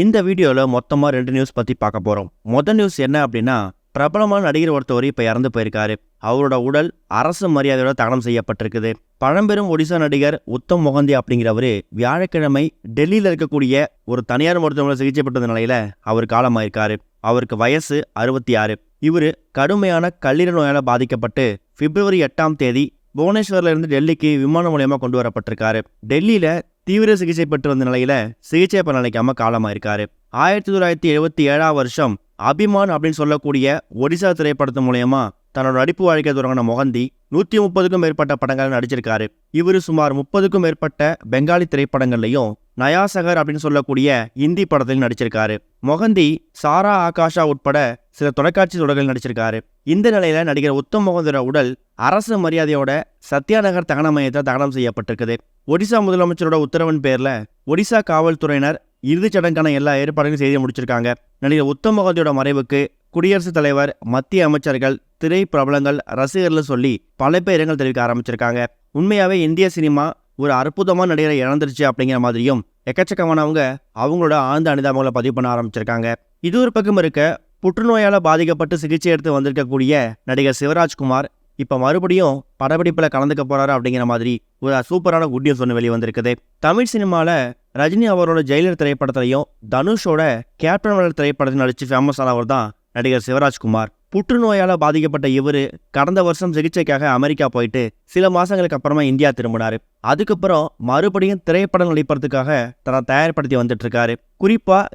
இந்த வீடியோவில் மொத்தமாக ரெண்டு நியூஸ் பற்றி பார்க்க போகிறோம் மொதல் நியூஸ் என்ன அப்படின்னா பிரபலமான நடிகர் ஒருத்தவர் இப்போ இறந்து போயிருக்காரு. அவரோட உடல் அரசு மரியாதையோட தகனம் செய்யப்பட்டிருக்குது. பழம்பெரும் ஒடிசா நடிகர் உத்தம் மொகந்தி அப்படிங்கிறவர் வியாழக்கிழமை டெல்லியில் இருக்கக்கூடிய ஒரு தனியார் மருத்துவமனை சிகிச்சை பெற்ற நிலையில அவர் காலமாயிருக்காரு. அவருக்கு வயசு அறுபத்தி ஆறு இவர் கடுமையான கல்லீரல் நோயால் பாதிக்கப்பட்டு பிப்ரவரி எட்டாம் தேதி புவனேஸ்வர்ல இருந்து டெல்லிக்கு விமானம் மூலியமா கொண்டு வரப்பட்டிருக்காரு. டெல்லியில தீவிர சிகிச்சை பெற்று வந்த நிலையில சிகிச்சை பலனளிக்காம காலமாயிருக்காரு. ஆயிரத்தி தொள்ளாயிரத்தி எழுபத்தி ஏழாம் வருஷம் அபிமான் அப்படின்னு சொல்லக்கூடிய ஒடிசா திரைப்படத்து மூலயமா தன்னோட நடிப்பு வாழ்க்கை தொடங்கின மொகந்தி நூற்றி முப்பதுக்கும் மேற்பட்ட படங்கள் நடிச்சிருக்காரு. இவர் சுமார் முப்பதுக்கும் மேற்பட்ட பெங்காலி திரைப்படங்கள்லையும் நயாசகர் அப்படின்னு சொல்லக்கூடிய இந்தி படத்தில் நடிச்சிருக்காரு. மொகந்தி சாரா ஆகாஷா உட்பட சில தொலைக்காட்சி தொடர்கள் நடிச்சிருக்காரு. இந்த நிலையில நடிகர் உத்தம் மொகந்தோட உடல் அரசு மரியாதையோட சத்யாநகர் தகன மையத்தில் தகனம் செய்யப்பட்டிருக்குது. ஒடிசா முதலமைச்சரோட உத்தரவின் பேர்ல ஒடிசா காவல்துறையினர் இறுதிச் சடங்கான எல்லா ஏற்பாடுகளும் செய்து முடிச்சிருக்காங்க. நடிகர் உத்தம் மொகந்தியோட மறைவுக்கு குடியரசுத் தலைவர் மத்திய அமைச்சர்கள் திரை பிரபலங்கள் ரசிகர்கள் சொல்லி பல பேர் இரங்கல் தெரிவிக்க ஆரம்பிச்சிருக்காங்க. உண்மையாவே இந்திய சினிமா ஒரு அற்புதமான நடிகரை இழந்துருச்சு அப்படிங்கிற மாதிரியும் எக்கச்சக்கமானவங்க அவங்களோட ஆழ்ந்த அனுதாபங்களை பதிவு பண்ண ஆரம்பிச்சிருக்காங்க. இது ஒரு பக்கம் இருக்க புற்றுநோயால் பாதிக்கப்பட்டு சிகிச்சை எடுத்து வந்திருக்கக்கூடிய நடிகர் சிவராஜ்குமார் இப்போ மறுபடியும் படப்பிடிப்பில் கலந்துக்க போறாரு அப்படிங்கிற மாதிரி ஒரு சூப்பரான குட் நியூஸ் ஒன்று வெளியே வந்திருக்குது தமிழ் சினிமாவில் ரஜினி அவரோட ஜெயிலர் திரைப்படத்திலையும் தனுஷோட கேப்டன் வளர் திரைப்படத்தில் நடித்து ஃபேமஸ் ஆனவர் தான் நடிகர் சிவராஜ்குமார். புற்றுநோயால் பாதிக்கப்பட்ட இவர் கடந்த வருஷம் சிகிச்சைக்காக அமெரிக்கா போயிட்டு சில மாதங்களுக்கு அப்புறமா இந்தியா திரும்பினார். அதுக்கப்புறம் மறுபடியும் திரைப்படம் நடிப்பதற்காக தன்னை தயார்படுத்தி வந்துட்டு இருக்காரு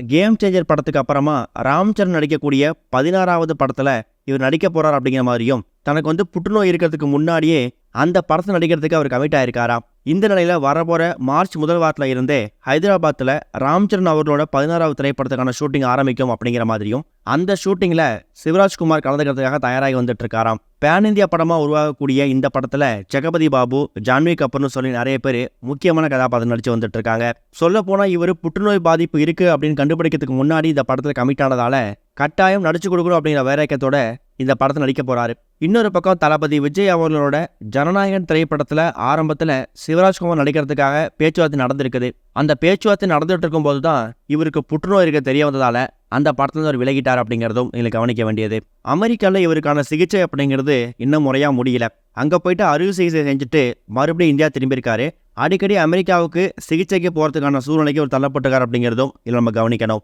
கேம் சேஞ்சர் படத்துக்கு அப்புறமா ராம்சரண் நடிக்கக்கூடிய பதினாறாவது படத்தில் இவர் நடிக்க போகிறார் அப்படிங்கிற மாதிரியும் தனக்கு வந்து புற்றுநோய் இருக்கிறதுக்கு முன்னாடியே அந்த படத்தை நடிக்கிறதுக்கு அவர் கமிட் ஆயிருக்காராம். இந்த நிலையில் வரப்போகிற மார்ச் முதல் வாரத்தில் இருந்தே ஹைதராபாத்தில் ராம்சரண் அவர்களோட பதினாறாவது திரைப்படத்துக்கான ஷூட்டிங் ஆரம்பிக்கும் அப்படிங்கிற மாதிரியும் அந்த ஷூட்டிங்கில் சிவராஜ்குமார் கலந்துக்கிறதுக்காக தயாராகி வந்துட்டு இருக்காராம் பேன் இந்தியா படமாக உருவாகக்கூடிய இந்த படத்தில் ஜெகபதி பாபு ஜான்வி கபூர்னு சொல்லி நிறைய பேர் முக்கியமான கதாபாத்திரம் நடிச்சு வந்துட்டு இருக்காங்க சொல்ல போனால் இவர் புற்றுநோய் பாதிப்பு இருக்குது அப்படின்னு கண்டுபிடிக்கிறதுக்கு முன்னாடி இந்த படத்தில் கமிட் ஆனதால கட்டாயம் நடிச்சு கொடுக்கணும் அப்படிங்கிற வேலைக்கத்தோட இந்த படத்தை நடிக்க போகிறாரு இன்னொரு பக்கம் தளபதி விஜய் அவர்களோட ஜனநாயகன் திரைப்படத்தில் ஆரம்பத்தில் சிவராஜ்குமார் நடிக்கிறதுக்காக பேச்சுவார்த்தை நடந்திருக்குது. அந்த பேச்சுவார்த்தை நடந்துகிட்டு இருக்கும்போது தான் இவருக்கு புற்றுநோய் இருக்க தெரிய வந்ததால் அந்த படத்துல அவர் விலகிட்டார் அப்படிங்கிறதும் இதில் கவனிக்க வேண்டியது. அமெரிக்காவில் இவருக்கான சிகிச்சை அப்படிங்கிறது இன்னும் முறையாக முடியல. அங்கே போயிட்டு அறுவை சிகிச்சை செஞ்சுட்டு மறுபடியும் இந்தியா திரும்பியிருக்காரு. அடிக்கடி அமெரிக்காவுக்கு சிகிச்சைக்கு போகிறதுக்கான சூழ்நிலைக்கு ஒரு தள்ளப்பட்டுக்கார் அப்படிங்கிறதும் இதில் நம்ம கவனிக்கணும்.